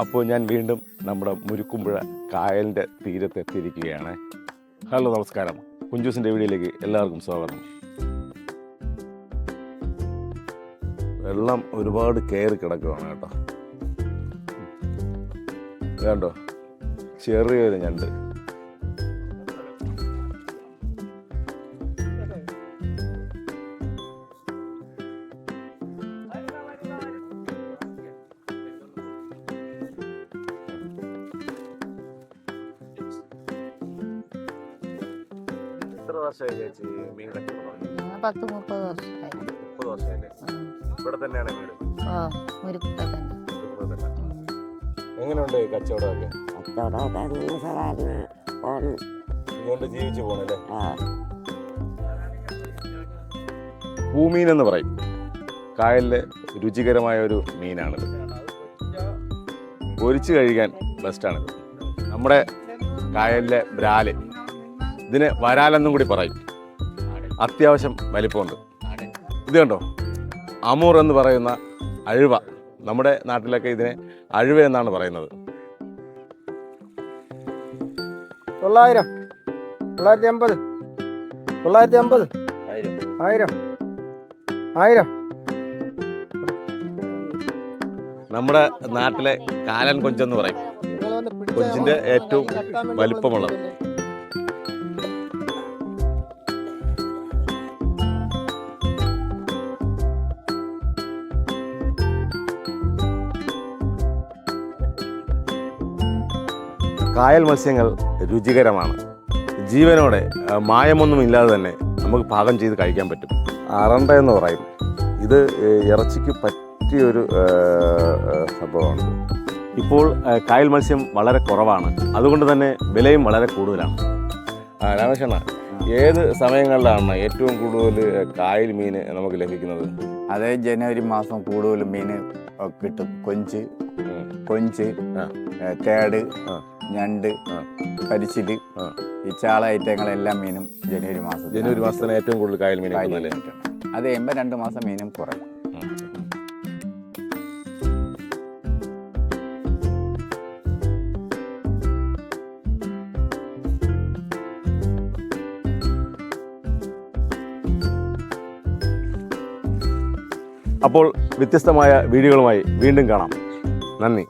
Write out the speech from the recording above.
അപ്പോൾ ഞാൻ വീണ്ടും നമ്മുടെ മുരുക്കുമ്പുഴ കായലിന്റെ തീരത്ത് എത്തിയിരിക്കുകയാണ് ഹലോ നമസ്കാരം. കുഞ്ചൂസിന്റെ വീഡിയോയിലേക്ക് എല്ലാവർക്കും സ്വാഗതം. വെള്ളം ഒരുപാട് കയറി കിടക്കുകയാണ് കേട്ടോ. വേണ്ടോ ചെറിയൊരു ഞണ്ട്. വർഷമായി ചേച്ചി മീൻ കച്ചവടം പത്ത് മുപ്പത് വർഷമായി. മുപ്പത് വർഷമല്ലേ. ഇവിടെ തന്നെയാണ് വീട്. ഓ തന്നെ. ഇവിടെ തന്നെ. ഉം. എങ്ങനെയുണ്ട് ഈ കച്ചവടമൊക്കെ? കച്ചവടമൊക്കെ അങ്ങനെ സാധാരണ പോണ്. ഇതുകൊണ്ട് ജീവിച്ചു പോണല്ലേ ആ. പൂമീൻ എന്ന് പറയും. കായലിലെ രുചികരമായ ഒരു മീനാണിത്. പൊരിച്ചു കഴിക്കാൻ ബെസ്റ്റാണിത് നമ്മുടെ കായലിലെ ബ്രാൽ. ഇതിന് വരാലെന്നും കൂടി പറയും. അത്യാവശ്യം വലിപ്പമുണ്ട്. ഇത് കണ്ടോ? അമൂർ എന്ന് പറയുന്ന അഴുവ. നമ്മുടെ നാട്ടിലൊക്കെ ഇതിനെ അഴുവ എന്നാണ് പറയുന്നത്. തൊള്ളായിരം. തൊള്ളായിരത്തി അമ്പത് തൊള്ളായിരത്തി അമ്പത് ആയിരം. ആയിരം. നമ്മുടെ നാട്ടിലെ കാലൻ കൊഞ്ചെന്ന് പറയും. കൊഞ്ചിന്റെ ഏറ്റവും വലിപ്പമുള്ളത്. കായൽ മത്സ്യങ്ങൾ രുചികരമാണ്. ജീവനോടെ മായമൊന്നും ഇല്ലാതെ തന്നെ നമുക്ക് പാകം ചെയ്ത് കഴിക്കാൻ പറ്റും. അറണ്ട എന്ന് പറയും. ഇത് ഇറച്ചിക്ക് പറ്റിയൊരു സംഭവമാണ്. ഇപ്പോൾ കായൽ മത്സ്യം വളരെ കുറവാണ്. അതുകൊണ്ട് തന്നെ വിലയും വളരെ കൂടുതലാണ്. ആ, രാമകൃഷ്ണ ഏത് സമയങ്ങളിലാണ് ഏറ്റവും കൂടുതൽ കായൽ മീൻ നമുക്ക് ലഭിക്കുന്നത്? അതേ ജനുവരി മാസം കൂടുതൽ മീൻ കിട്ടും. കൊഞ്ച് കൊഞ്ച് കേട് തേട്. ഞണ്ട് കരിച്ചിൽ പരിച്ചിൽ ആ. ഈ ചാള ഐറ്റങ്ങളെല്ലാം മീനും ജനുവരി മാസം ജനുവരി മാസത്തിന് ഏറ്റവും കൂടുതൽ കായൽ മീൻ കായൽ അത് കഴിയുമ്പോൾ രണ്ട് മാസം മീനും കുറയും. അപ്പോൾ വ്യത്യസ്തമായ വീഡിയോകളുമായി വീണ്ടും കാണാം. നന്ദി.